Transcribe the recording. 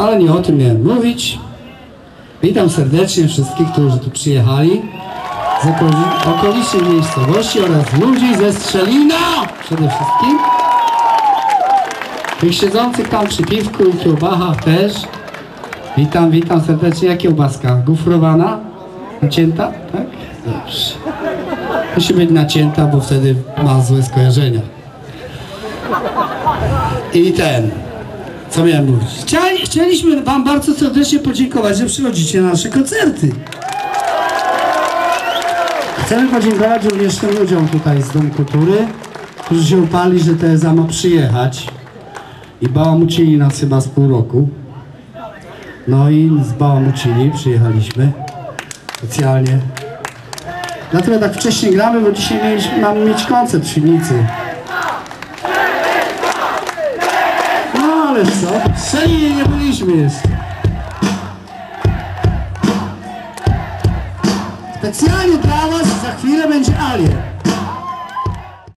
Ale nie o tym miałem mówić. Witam serdecznie wszystkich, którzy tu przyjechali z okoli- okolicznych miejscowości oraz ludzi ze Strzelina przede wszystkim. Tych siedzących tam przy piwku i kiełbachach też. Witam, witam serdecznie. Jak kiełbaska? Gufrowana? Nacięta? Tak? Dobrze. Musi być nacięta, bo wtedy ma złe skojarzenia. I ten. Co miałem mówić? Chcieli, chcieliśmy Wam bardzo serdecznie podziękować, że przychodzicie na nasze koncerty. Chcemy podziękować również tym ludziom tutaj z Domu Kultury, którzy się upali, że TSA ma przyjechać i bałamucili nas chyba z pół roku. No i z bałamucili przyjechaliśmy specjalnie. Dlatego tak wcześnie gramy, bo dzisiaj mieliśmy, mamy mieć koncert w Świdnicy. wiesz co? Sali nie byliśmy jeszcze. Specjalnie dla was za chwilę będzie Alien.